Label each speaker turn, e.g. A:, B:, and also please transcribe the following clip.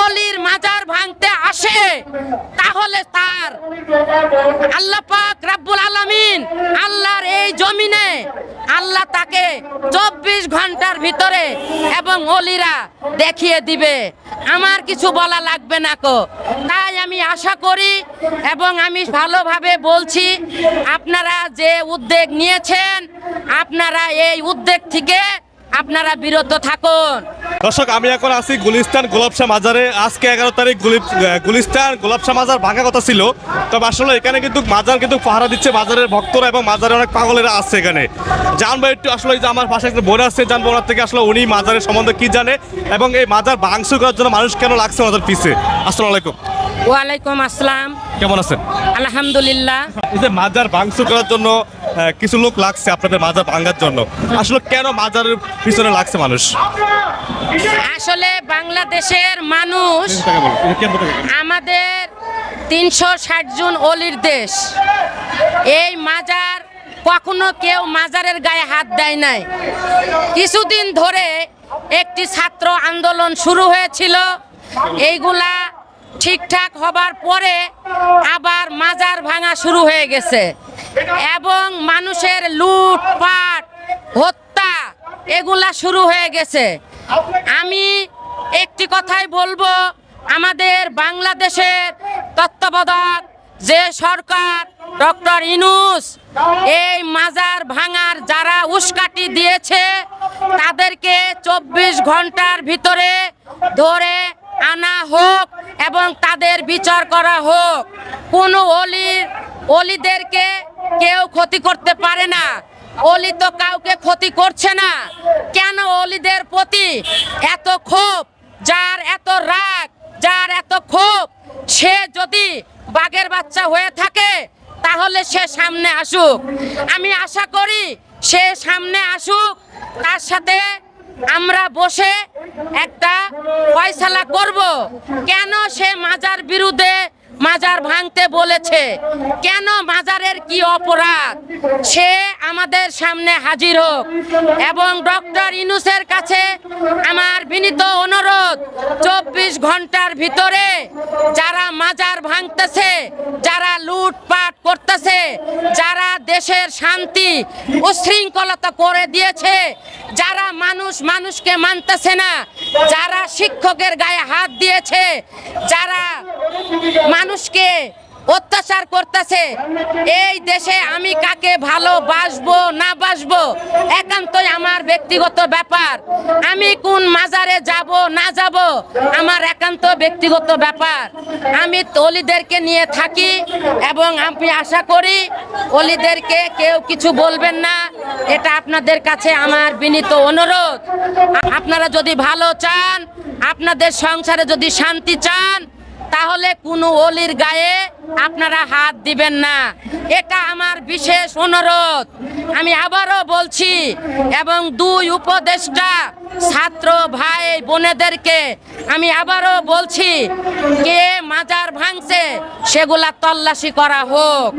A: অলির মাজার ভাঙতে আসে, তাহলে তার আল্লাহ পাক রাব্বুল আলামিন আল্লাহর এই জমিনে আল্লাহ তাকে চব্বিশ ঘণ্টার ভিতরে এবং অলিরা দেখিয়ে দিবে। আমার কিছু বলা লাগবে না কো। তাই আমি আশা করি এবং আমি ভালোভাবে বলছি, আপনারা যে উদ্যোগ নিয়েছেন, আপনারা এই উদ্যোগ থেকে আপনারা বিরত থাকুন।
B: দর্শক আমি এখন আছি গুলিস্তান গোলাপশা মাজারে। আজকে এগারো তারিখ গুলিস্তান গোলাপশা মাজার ভাঙা কথা ছিল। তবে আসলে এখানে কিন্তু মাজার কিন্তু পাহারা দিচ্ছে মাজারের ভক্তরা এবং মাজারে অনেক পাগলেরা আছে এখানে। জানব একটু আসলে যে আমার পাশে একটা বোন আসছে জানব ওনার থেকে আসলে উনি মাজারের সম্বন্ধে কি জানে এবং এই মাজার ভাঙস করার জন্য মানুষ কেন লাগছে মাজার পিছে। আসসালামু আলাইকুম।
A: ওয়ালাইকুম আসসালাম।
B: কেমন আছেন?
A: আলহামদুলিল্লাহ।
B: এই যে মাজার ভাঙস করার জন্য কিছু লোক লাগছে আপনাদের মাজার ভাঙার জন্য। আসলে কেন মাজারের পিছনে লাগছে মানুষ?
A: আসলে বাংলাদেশের মানুষ আমাদের তিনশো ষাট জন অলির দেশ। এই মাজার কখনো কেউ মাজারের গায়ে হাত দেয় নাই। কিছুদিন ধরে একটি ছাত্র আন্দোলন শুরু হয়েছিল। এইগুলা ঠিকঠাক হবার পরে আবার মাজার ভাঙা শুরু হয়ে গেছে। এবং মানুষের লুটপাট, হত্যা এগুলা শুরু হয়ে গেছে। আমি একটি কথাই বলব, আমাদের বাংলাদেশের তত্ত্বাবধায়ক যে সরকার, ডক্টর ইনুস, এই মাজার ভাঙার যারা উস্কাটি দিয়েছে, তাদেরকে চব্বিশ ঘণ্টার ভিতরে ধরে আনা হোক এবং তাদের বিচার করা হোক। কোনো অলির অলিদেরকে কেউ ক্ষতি করতে পারে না। অলি তো কাউকে ক্ষতি করছে না। কেন অলিদের প্রতি এত ক্ষোভ? যার এত রাগ, যার এত ক্ষোভ? সে যদি বাঘের বাচ্চা হয়ে থাকে, তাহলে সে সামনে আসুক। আমি আশা করি সে সামনে আসুক, তার সাথে আমরা বসে একটা ফয়সালা করব। কেন সে মাজার বিরুদ্ধে মাজার ভাঙতে বলেছে? কেন মাজারের কি অপরাধ? সে আমাদের সামনে হাজির হোক। এবং ডক্টর ইনুসের কাছে আমার বিনীত অনুরোধ, চব্বিশ ঘণ্টার ভিতরে যারা মাজার ভাঙতেছে, যারা যারা দেশের শান্তি উশৃঙ্খলতা করে দিয়েছে। যারা মানুষ মানুষকে মানতেছে না, যারা শিক্ষকের গায়ে হাত দিয়েছে, যারা মানুষকে অত্যাচার করতেছে। এই দেশে আমি কাকে ভালোবাসবো, না বাসবো, একান্তই আমার ব্যক্তিগত ব্যাপার। আমি কোন মাজারে যাব, না যাব, আমার একান্ত ব্যক্তিগত ব্যাপার। আমি অলিদেরকে নিয়ে থাকি এবং আমি আশা করি অলিদেরকে কেউ কিছু বলবেন না। এটা আপনাদের কাছে আমার বিনীত অনুরোধ। আপনারা যদি ভালো চান, আপনাদের সংসারে যদি শান্তি চান তাহলে কোনো অলির গায়ে আপনারা হাত দিবেন না। এটা আমার বিশেষ অনুরোধ। আমি আবারও বলছি, এবং দুই উপদেষ্টা, ছাত্র ভাই, বোনেদেরকে আমি আবারও বলছি, কে মাজার ভাঙছে, সেগুলা তল্লাশি করা হোক।